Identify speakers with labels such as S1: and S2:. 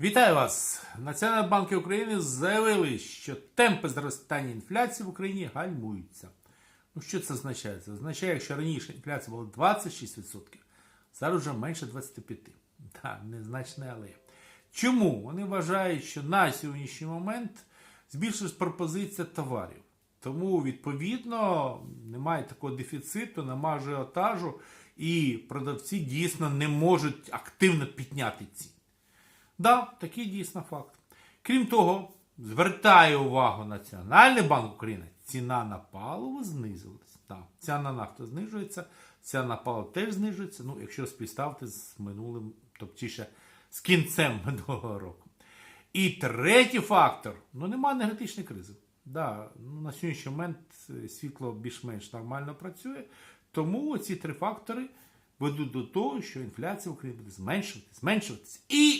S1: Вітаю вас! Національні банки України заявили, що темпи зростання інфляції в Україні гальмуються. Ну, що це означає? Це означає, якщо раніше інфляція була 26%, зараз вже менше 25%. Так, незначне, але. Чому? Вони вважають, що на сьогоднішній момент збільшилась пропозиція товарів. Тому, відповідно, немає такого дефіциту, немає ажіотажу, і продавці дійсно не можуть активно підняти ціни. Да, такий дійсно факт. Крім того, звертає увагу Національний банк України, ціна на паливо знизилась. Да, ціна на нафту знижується, ціна на паливо теж знижується, ну, якщо співставити з минулим, тобто з кінцем минулого року. І третій фактор ну немає енергетичної кризи. Да, ну, на сьогоднішній момент е, світло більш-менш нормально працює. Тому ці три фактори ведуть до того, що інфляція в Україні буде зменшуватися, зменшуватися. І